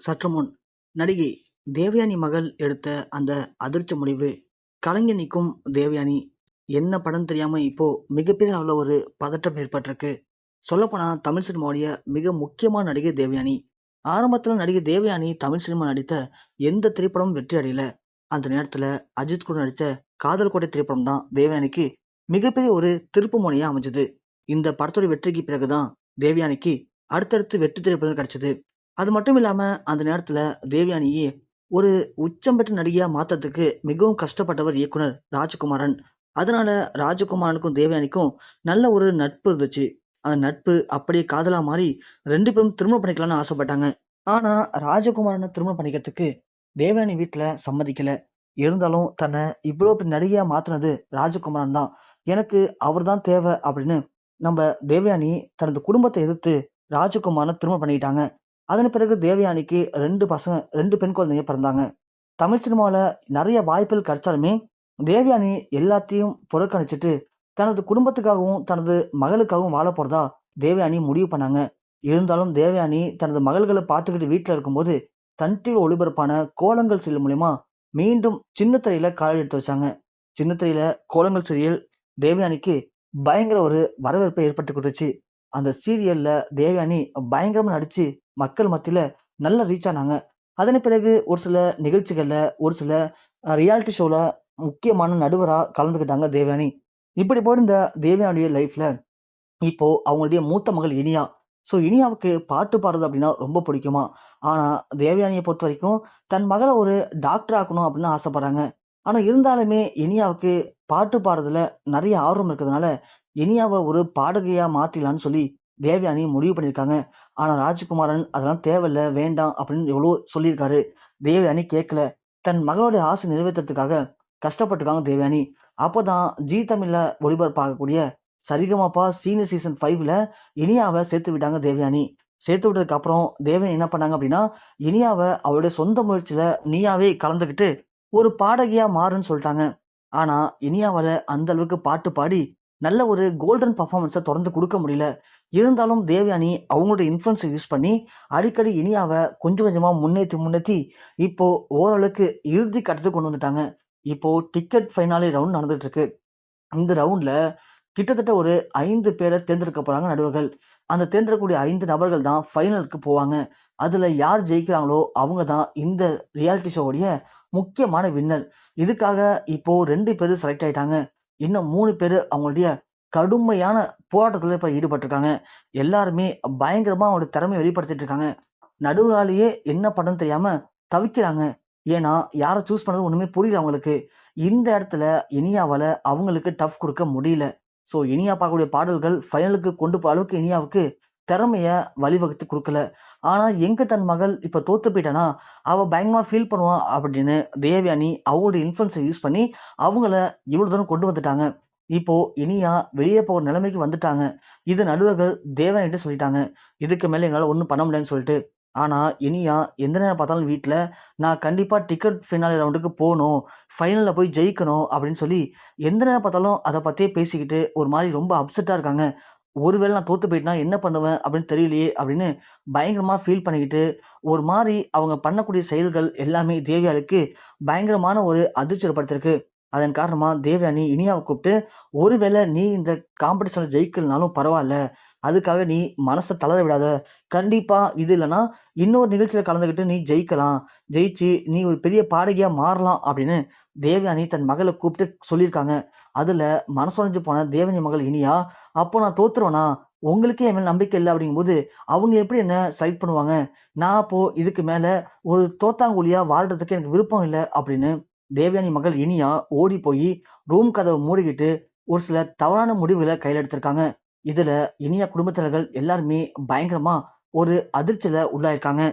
சற்று முன் நடிகை தேவயானி மகள் எடுத்த அந்த அதிர்ச்சி முடிவு கலைஞனிக்கும் தேவயானி என்ன படம் தெரியாமல் இப்போ மிகப்பெரிய அளவில் ஒரு பதட்டம் ஏற்பட்டிருக்கு. சொல்லப்போனால் தமிழ் சினிமாவுடைய மிக முக்கியமான நடிகை தேவயானி. ஆரம்பத்தில் நடிகை தேவயானி தமிழ் சினிமா நடித்த எந்த திரைப்படமும் வெற்றி அடையல. அந்த நேரத்தில் அஜித் கூட நடித்த காதல் கோட்டை திரைப்படம் தான் தேவயானிக்கு மிகப்பெரிய ஒரு திருப்பு முனையாக அமைஞ்சது. இந்த படத்தோட வெற்றிக்கு பிறகுதான் தேவயானிக்கு அடுத்தடுத்து வெற்றி திரைப்படம் கிடைச்சது. அது மட்டும் இல்லாமல் அந்த நேரத்தில் தேவயானியே ஒரு உச்சம் பெற்ற நடிகையாக மாற்றத்துக்கு மிகவும் கஷ்டப்பட்டவர் இயக்குனர் ராஜகுமாரன். அதனால ராஜகுமாரனுக்கும் தேவயானிக்கும் நல்ல ஒரு நட்பு இருந்துச்சு. அந்த நட்பு அப்படியே காதலா மாறி ரெண்டு பேரும் திருமணம் பண்ணிக்கலாம்னு ஆசைப்பட்டாங்க. ஆனா ராஜகுமாரனை திருமணம் பண்ணிக்கிறதுக்கு தேவயானி வீட்டில் சம்மதிக்கல. இருந்தாலும் தன்னை இவ்வளோ பெரிய நடிகையா மாத்தினது ராஜகுமாரன் தான். எனக்கு அவர் தான் தேவை அப்படின்னு நம்ம தேவயானி தனது குடும்பத்தை எதிர்த்து ராஜகுமாரனை திருமணம் பண்ணிக்கிட்டாங்க. அதன் பிறகு தேவயானிக்கு ரெண்டு பசங்க ரெண்டு பெண் குழந்தைங்க பிறந்தாங்க. தமிழ் சினிமாவில் நிறைய வாய்ப்புகள் கிடைச்சாலுமே தேவயானி எல்லாத்தையும் புறக்கணிச்சிட்டு தனது குடும்பத்துக்காகவும் தனது மகளுக்காகவும் வாழ போகிறதா தேவயானி முடிவு பண்ணாங்க. இருந்தாலும் தேவயானி தனது மகள்களை பார்த்துக்கிட்டு வீட்டில் இருக்கும்போது தன் டிவி ஒளிபரப்பான கோலங்கள் சீரியல் மூலயமா மீண்டும் சின்ன திரையில் கால் எடுத்து வச்சாங்க. சின்ன திரையில் கோலங்கள் சீரியல் தேவயானிக்கு பயங்கர ஒரு வரவேற்பை ஏற்பட்டு கொடுத்துச்சு. அந்த சீரியல்ல தேவயானி பயங்கரமாக நடித்து மக்கள் மத்தியில் நல்லா ரீச் ஆனாங்க. அதன் பிறகு ஒரு சில நிகழ்ச்சிகளில் ஒரு சில ரியாலிட்டி ஷோவில் முக்கியமான நடுவராக கலந்துக்கிட்டாங்க தேவயானி. இப்படி போயிருந்த தேவயானியுடைய லைஃப்பில் இப்போ அவங்களுடைய மூத்த மகள் இனியா. ஸோ இனியாவுக்கு பாட்டு பாடுறது அப்படின்னா ரொம்ப பிடிக்குமா? ஆனால் தேவயானியை பொறுத்த வரைக்கும் தன் மகளை ஒரு டாக்டர் ஆக்கணும் அப்படின்னு ஆசைப்பட்றாங்க. ஆனால் இருந்தாலுமே இனியாவுக்கு பாட்டு பாடுறதுல நிறைய ஆர்வம் இருக்கிறதுனால இனியாவை ஒரு பாடகையாக மாற்றிடலான்னு சொல்லி தேவயானி முடிவு பண்ணியிருக்காங்க. ஆனால் ராஜகுமாரன் அதெல்லாம் தேவையில்ல வேண்டாம் அப்படின்னு எவ்வளோ சொல்லியிருக்காரு. தேவயானி கேட்கல. தன் மகளுடைய ஆசை நிறைவேற்றுறதுக்காக கஷ்டப்பட்டிருக்காங்க தேவயானி. அப்போதான் ஜி தமிழில் ஒளிபரப்பாகக்கூடிய சரிகமாப்பா சீனியர் சீசன் ஃபைவ்ல இனியாவை சேர்த்து விட்டாங்க தேவயானி. சேர்த்து விட்டதுக்கு அப்புறம் தேவன் என்ன பண்ணாங்க அப்படின்னா இனியாவை அவளுடைய சொந்த முயற்சியில நீயாவே கலந்துக்கிட்டு ஒரு பாடகியா மாறுன்னு சொல்லிட்டாங்க. ஆனா இனியாவால அந்த அளவுக்கு பாட்டு பாடி நல்ல ஒரு கோல்டன் பர்ஃபார்மன்ஸை தொடர்ந்து கொடுக்க முடியல. இருந்தாலும் தேவயானி அவங்களோட இன்ஃப்ளூன்ஸை யூஸ் பண்ணி அடிக்கடி இனியாவை கொஞ்சம் கொஞ்சமாக முன்னேற்றி முன்னேற்றி இப்போ ஓரளவுக்கு இறுதி கட்டத்துக்கு கொண்டு வந்துட்டாங்க. இப்போ டிக்கெட் ஃபைனாலே ரவுண்ட் நடந்துட்டு இருக்கு. இந்த ரவுண்டில் கிட்டத்தட்ட ஒரு ஐந்து பேரை தேர்ந்தெடுக்க போகிறாங்க நடுவர்கள். அந்த தேர்ந்தெடுக்கக்கூடிய ஐந்து நபர்கள் தான் ஃபைனலுக்கு போவாங்க. அதில் யார் ஜெயிக்கிறாங்களோ அவங்க தான் இந்த ரியாலிட்டி ஷோவுடைய முக்கியமான வின்னர் இதுக்காக இப்போது ரெண்டு பேர் செலக்ட் ஆகிட்டாங்க இன்னும் மூணு பேர் அவங்களுடைய கடுமையான போராட்டத்தில் இப்போ ஈடுபட்டிருக்காங்க. எல்லாருமே பயங்கரமாக அவங்களோட திறமையை வெளிப்படுத்திட்டு இருக்காங்க. நடுவராலேயே என்ன பண்ணணும்னு தெரியாமல் தவிக்கிறாங்க. ஏன்னா யாரை சூஸ் பண்ணது ஒன்றுமே புரியல அவங்களுக்கு. இந்த இடத்துல இனியாவால் அவங்களுக்கு டஃப் கொடுக்க முடியல. ஸோ இனியா பார்க்கக்கூடிய பாடல்கள் ஃபைனலுக்கு கொண்டு போகிற அளவுக்கு இனியாவுக்கு திறமைய வழிவகுத்து கொடுக்கல. ஆனால் எங்கே தன் மகள் இப்போ தோற்று போயிட்டானா? அவள் பயங்கரமாக ஃபீல் பண்ணுவான் அப்படின்னு தேவயானி அவங்களுடைய இன்ஃப்ளூன்ஸை யூஸ் பண்ணி அவங்கள இவ்வளோ தூரம் கொண்டு வந்துட்டாங்க. இப்போ இனியா வெளியே போகிற நிலைமைக்கு வந்துட்டாங்க. இது நடுவர்கள் தேவனிட்டு சொல்லிட்டாங்க. இதுக்கு மேலே எங்களால் ஒன்றும் பண்ண முடியலன்னு சொல்லிட்டு ஆனால் இனியா எந்த நேரம் பார்த்தாலும் வீட்டில் நான் கண்டிப்பாக டிக்கெட் ஃபினாலி ரவுண்டுக்கு போகணும் ஃபைனலில் போய் ஜெயிக்கணும் அப்படின்னு சொல்லி எந்த நேரம் பார்த்தாலும் அதை பற்றியே பேசிக்கிட்டு ஒரு மாதிரி ரொம்ப அப்செட்டாக இருக்காங்க. ஒருவேளை நான் தோற்று போயிட்டேனா என்ன பண்ணுவேன்? அப்படின்னு தெரியலையே அப்படின்னு பயங்கரமாக ஃபீல் பண்ணிக்கிட்டு ஒரு மாதிரி அவங்க பண்ணக்கூடிய செயல்கள் எல்லாமே தேவியாளுக்கு பயங்கரமான ஒரு அதிர்ச்சி ஏற்படுத்திருக்கு அதன் காரணமாக தேவயானி இனியாவை கூப்பிட்டு ஒருவேளை நீ இந்த காம்படிஷனில் ஜெயிக்கலனாலும் பரவாயில்ல. அதுக்காக நீ மனசை தளர விடாத. கண்டிப்பாக இது இல்லைன்னா இன்னொரு நிகழ்ச்சியில் கலந்துக்கிட்டு நீ ஜெயிக்கலாம். ஜெயிச்சு நீ ஒரு பெரிய பாடகியாக மாறலாம் அப்படின்னு தேவயானி தன் மகளை கூப்பிட்டு சொல்லியிருக்காங்க. அதில் மனசுடைஞ்சு போன தேவயானி மகள் இனியா அப்போ நான் தோத்துருவேனா? உங்களுக்கே என் மேல் நம்பிக்கை இல்லை அப்படிங்கும்போது அவங்க எப்படி என்ன செலக்ட் பண்ணுவாங்க? நான் அப்போது இதுக்கு மேலே ஒரு தோத்தாங்குழியாக வாழ்கிறதுக்கு எனக்கு விருப்பம் இல்லை அப்படின்னு தேவயானி மகள் இனியா ஓடி போய் ரூம் கதவை மூடிக்கிட்டு ஒரு சில தவறான முடிவுகளை கையில் எடுத்திருக்காங்க. இதில் இனியா குடும்பத்தினர்கள் எல்லாருமே பயங்கரமாக ஒரு அதிர்ச்சியில் உள்ளாயிருக்காங்க.